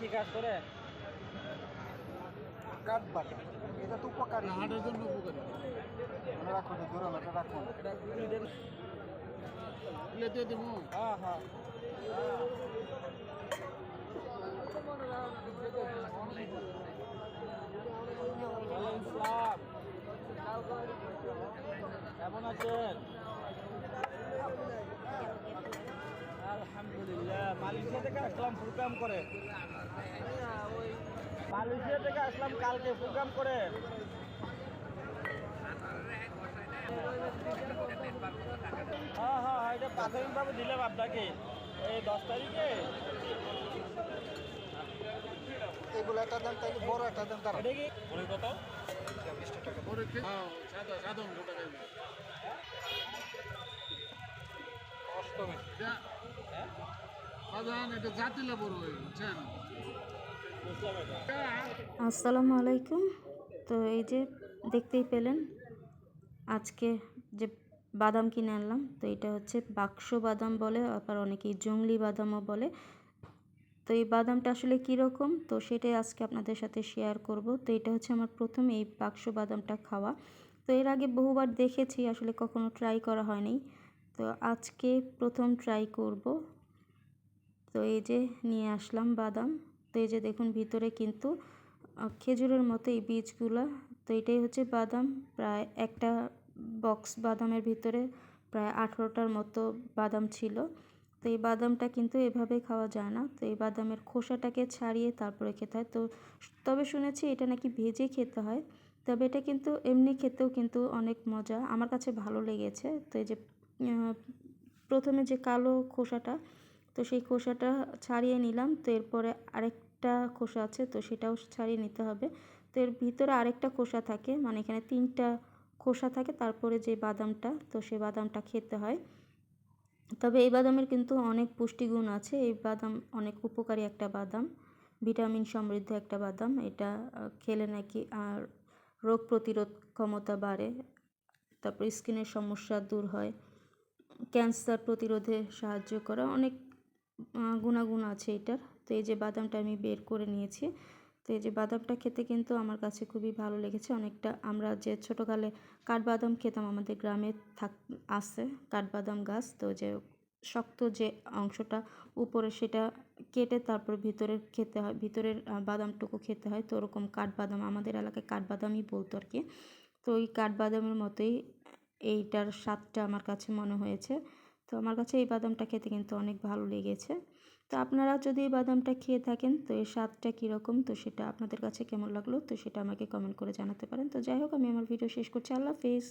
কি কাজ করে? কাঠ বাটা এটা তো উপকারী। হাটের জন্য উপকারী। মনে ধরো না এটা রাখুন এটা দিয়ে দেবো। হ্যাঁ হ্যাঁ। কেমন আছেন? আলহামদুলিল্লাহ। মালয়েশিয়া থেকে আসলাম প্রোগ্রাম করে। মালয়েশিয়া থেকে আসলাম কালকে প্রোগ্রাম করে। হ্যাঁ হ্যাঁ হ্যাঁ এটা প্রাথমিকভাবে দিলাম আপনাকে। এই দশ তারিখে। এগুলো একটা দাম তাই বড় একটা দাম কত? আসসালামু আলাইকুম। তো এই যে দেখতেই পেলেন, আজকে যে বাদাম কিনে আনলাম, তো এটা হচ্ছে বাক্স বাদাম বলে, আবার অনেকেই জংলি বাদামও বলে। তো এই বাদামটা আসলে কীরকম? তো সেটাই আজকে আপনাদের সাথে শেয়ার করব। তো এটা হচ্ছে আমার প্রথম এই বাক্স বাদামটা খাওয়া। তো এর আগে বহুবার দেখেছি, আসলে কখনো ট্রাই করা হয়নি। তো আজকে প্রথম ট্রাই করব। তো এই যে নিয়ে আসলাম বাদাম। তো এই যে দেখুন ভিতরে কিন্তু খেজুরের মতো এই বীজগুলা। তো এটাই হচ্ছে বাদাম। প্রায় একটা বক্স বাদামের ভিতরে প্রায় আঠেরোটার মতো বাদাম ছিল। তো এই বাদামটা কিন্তু এভাবে খাওয়া যায় না। তো এই বাদামের খোসাটাকে ছাড়িয়ে তারপরে খেতে হয়। তো তবে শুনেছি এটা নাকি ভেজে খেতে হয়। তবে এটা কিন্তু এমনি খেতেও কিন্তু অনেক মজা। আমার কাছে ভালো লেগেছে। তো এই যে প্রথমে যে কালো খোসাটা তো সেই খোসাটা ছাড়িয়ে নিলাম। তো এরপরে আরেকটা খোসা আছে, তো সেটাও ছাড়িয়ে নিতে হবে। তো এর ভিতরে আরেকটা খোসা থাকে মানে এখানে তিনটা খোসা থাকে, তারপরে যে বাদামটা, তো সেই বাদামটা খেতে হয়। তবে এই বাদামের কিন্তু অনেক পুষ্টিগুণ আছে। এই বাদাম অনেক উপকারী একটা বাদাম, ভিটামিন সমৃদ্ধ একটা বাদাম। এটা খেলে নাকি আর রোগ প্রতিরোধ ক্ষমতা বাড়ে, তারপর স্কিনের সমস্যা দূর হয়, ক্যান্সার প্রতিরোধে সাহায্য করা। অনেক গুণাগুণ আছে এটার। তো এই যে বাদামটা আমি বের করে নিয়েছি। তো এই যে বাদামটা খেতে কিন্তু আমার কাছে খুবই ভালো লেগেছে। অনেকটা আমরা যে ছোটোকালে কাঠবাদাম খেতাম, আমাদের গ্রামে থাক, আছে কাঠবাদাম গাছ। তো যে শক্ত যে অংশটা উপরে সেটা কেটে তারপর ভিতরের খেতে হয়, ভিতরের বাদামটুকু খেতে হয়। তো ওরকম কাঠবাদাম, আমাদের এলাকায় কাঠবাদামই বলতো আর কি তো ওই কাঠবাদামের মতোই এইটার স্বাদটা আমার কাছে মনে হয়েছে। তো আমার কাছে এই বাদামটা খেতে কিন্তু অনেক ভালো লেগেছে। তো আপনারা যদি এই বাদামটা খেয়ে থাকেন, তো এর স্বাদটা কীরকম তো সেটা আপনাদের কাছে কেমন লাগল? তো সেটা আমাকে কমেন্ট করে জানাতে পারেন। তো যাই হোক, আমি আমার ভিডিও শেষ করছি। আল্লাহ হাফেজ।